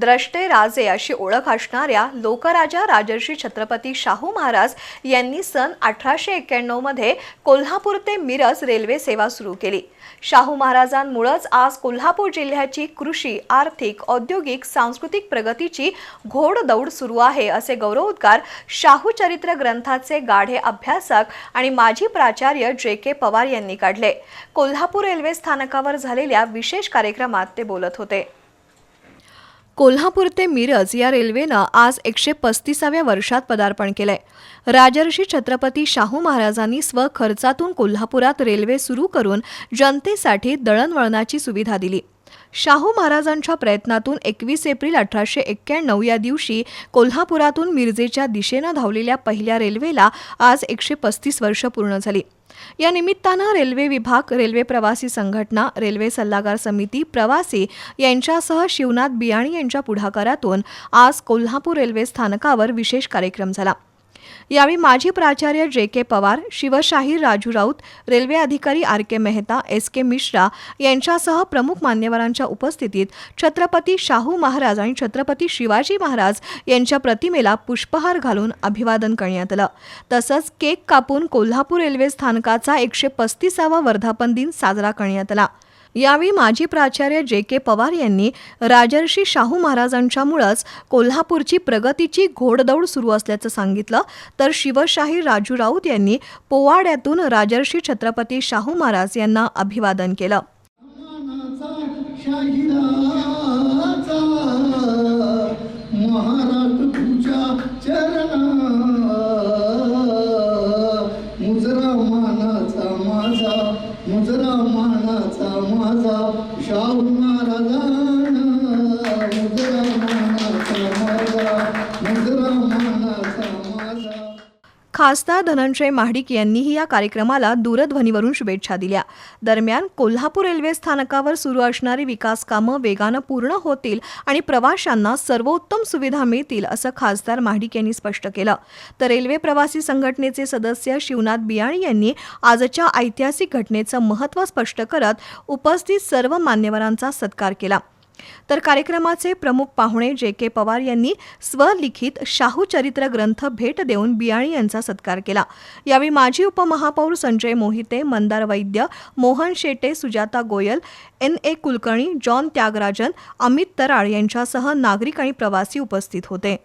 द्रष्टे राजे अशी ओळख असणाऱ्या लोकराजा राजर्षी छत्रपती शाहू महाराज यांनी सन अठराशे एक्क्याण्णवमध्ये कोल्हापूर ते मिरज रेल्वे सेवा सुरू केली. शाहू महाराजांमुळंच आज कोल्हापूर जिल्ह्याची कृषी आर्थिक औद्योगिक सांस्कृतिक प्रगतीची घोडदौड सुरू आहे असे गौरवोद्गार शाहू चरित्र ग्रंथाचे गाढे अभ्यासक आणि माजी प्राचार्य जे के पवार यांनी काढले. कोल्हापूर रेल्वे स्थानकावर झालेल्या विशेष कार्यक्रमात ते बोलत होते. कोल्हापूर ते मिरज या रेल्वेनं आज एकशे पस्तीसाव्या वर्षात पदार्पण केलंय. राजर्षी छत्रपती शाहू महाराजांनी स्वखर्चातून कोल्हापुरात रेल्वे सुरू करून जनतेसाठी दळणवळणाची सुविधा दिली. शाहू महाराजांच्या प्रयत्नातून एकवीस एप्रिल अठराशे एक्क्याण्णव या दिवशी कोल्हापुरातून मिरजेच्या दिशेनं धावलेल्या पहिल्या रेल्वेला आज एकशे पस्तीस वर्ष पूर्ण झाली. या निमित्तानं रेल्वे विभाग रेल्वे प्रवासी संघटना रेल्वे सल्लागार समिती प्रवासी यांच्यासह शिवनाथ बियाणी यांच्या पुढाकारातून आज कोल्हापूर रेल्वे स्थानकावर विशेष कार्यक्रम झाला. यावेळी माजी प्राचार्य जे के पवार शिवशाहीर राजू राऊत रेल्वे अधिकारी R K Mehta S K Mishra यांच्यासह प्रमुख मान्यवरांच्या उपस्थितीत छत्रपती शाहू महाराज आणि छत्रपती शिवाजी महाराज यांच्या प्रतिमेला पुष्पहार घालून अभिवादन करण्यात आलं. तसंच केक कापून कोल्हापूर रेल्वे स्थानकाचा एकशे पस्तीसावा वर्धापन दिन साजरा करण्यात आला. यावेळी माजी प्राचार्य जे के पवार यांनी राजर्षी शाहू महाराजांच्यामुळंच कोल्हापूरची प्रगतीची घोडदौड सुरू असल्याचं सांगितलं. तर शिवशाही राजू राऊत यांनी पोवाड्यातून राजर्षी छत्रपती शाहू महाराज यांना अभिवादन केलं. Muazzaf Şahın Maradan खासदार धनंजय महाडिक यांनीही या कार्यक्रमाला दूरध्वनीवरून शुभेच्छा दिल्या. दरम्यान कोल्हापूर रेल्वे स्थानकावर सुरू असणारी विकास कामं वेगानं पूर्ण होतील आणि प्रवाशांना सर्वोत्तम सुविधा मिळतील असं खासदार महाडिक यांनी स्पष्ट केलं. तर रेल्वे प्रवासी संघटनेचे सदस्य शिवनाथ बियाणी यांनी आजच्या ऐतिहासिक घटनेचं महत्त्व स्पष्ट करत उपस्थित सर्व मान्यवरांचा सत्कार केला. तर कार्यक्रमाचे प्रमुख पाहुणे जे के पवार यांनी स्वलिखित शाहू चरित्र ग्रंथ भेट देऊन बियाणी यांचा सत्कार केला. यावेळी माजी उपमहापौर Sanjay Mohite Mandar Vaidya Mohan Shete Sujata Goyal N A Kulkarni John Thyagarajan Amit Taral यांच्यासह नागरिक आणि प्रवासी उपस्थित होते.